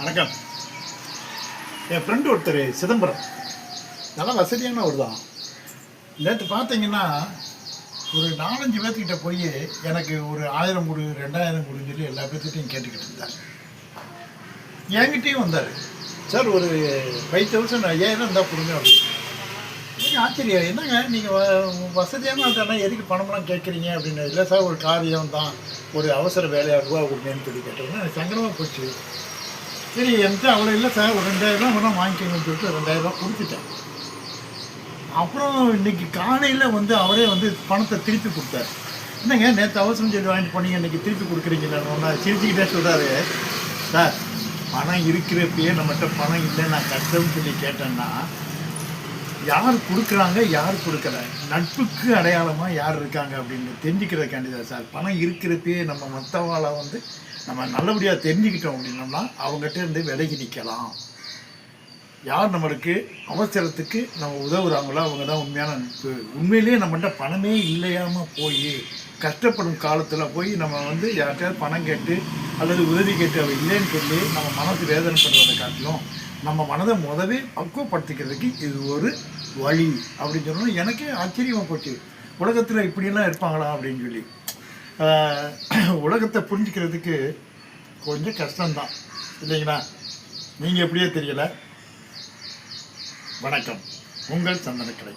வணக்கம். என் ஃப்ரெண்டு ஒருத்தர் சிதம்பரம். நல்லா வசதியானவர் தான். நேற்று பார்த்தீங்கன்னா ஒரு நாலஞ்சு பேர்த்துக்கிட்ட போய் எனக்கு ஒரு ஆயிரம் கொடு ரெண்டாயிரம் கொடுன்னு சொல்லி எல்லா பேர்த்திட்டையும் கேட்டுக்கிட்டு இருந்தார். என்கிட்டையும் வந்தார். சார் ஒரு ஃபைவ் தௌசண்ட் ஐயாயிரம் இருந்தால் கொடுங்க அப்படின்னு. எனக்கு ஆச்சரியம். என்னங்க நீங்கள் வசதியான தானே எதுக்கு பணம்லாம் கேட்குறீங்க அப்படின்னு. இல்லை சார் ஒரு காரியம் தான் ஒரு அவசர வேலையாக ரூபா கொடுங்கன்னு சொல்லி கேட்டோம்னா எனக்கு சங்கடமாக போச்சு. சரி என்கிட்ட அவ்வளோ இல்லை சார். ஒரு ரெண்டாயிரம் வேணால் வாங்கிக்கணும்னு சொல்லிட்டு ரெண்டாயிரம் ரூபா கொடுத்துட்டேன். அப்புறம் இன்னைக்கு காலையில் வந்து அவரே வந்து பணத்தை திருப்பி கொடுத்தாரு. என்னங்க நேற்று அவசரம் சொல்லி வாங்கிட்டு போனீங்க இன்னைக்கு திருப்பி கொடுக்குறீங்கன்னு ஒன்றா சிரிச்சுக்கிட்டே சொல்கிறாரு சார் பணம் இருக்கிறப்பயே நம்மகிட்ட பணம் இல்லை நான் கஷ்டம்னு சொல்லி கேட்டேன்னா யார் கொடுக்குறாங்க யார் கொடுக்கல? நட்புக்கு அடையாளமாக யார் இருக்காங்க அப்படின்னு தெரிஞ்சுக்கிறதுக்காண்டி தான் சார் பணம் இருக்கிறப்பே நம்ம மற்றவாளை வந்து நம்ம நல்லபடியாக தெரிஞ்சுக்கிட்டோம் அப்படின்னோம்னா அவங்ககிட்ட இருந்து விலகி நிற்கலாம் யார் நம்மளுக்கு அவசரத்துக்கு நம்ம உதவுறாங்களோ அவங்க தான் உண்மையான நட்பு. உண்மையிலேயே நம்மகிட்ட பணமே இல்லையாமல் போய் கஷ்டப்படும் காலத்தில் போய் நம்ம வந்து யார்கிட்டயாவது பணம் கேட்டு அல்லது உதவி கேட்டு அவள் இல்லைன்னு சொல்லி நம்ம மனசு வேதனை பண்ணுறதை காட்டிலும் நம்ம மனதை முதவே பக்குவப்படுத்திக்கிறதுக்கு இது ஒரு வழி அப்படின்னு சொன்னோம் எனக்கே ஆச்சரியமாக போச்சு. உலகத்தில் இப்படியெல்லாம் இருப்பாங்களா அப்படின்னு சொல்லி. உலகத்தை புரிஞ்சுக்கிறதுக்கு கொஞ்சம் கஷ்டம்தான். இல்லைங்களா? நீங்கள் எப்படியோ தெரியலை. வணக்கம். உங்கள் சந்தனக்கலை.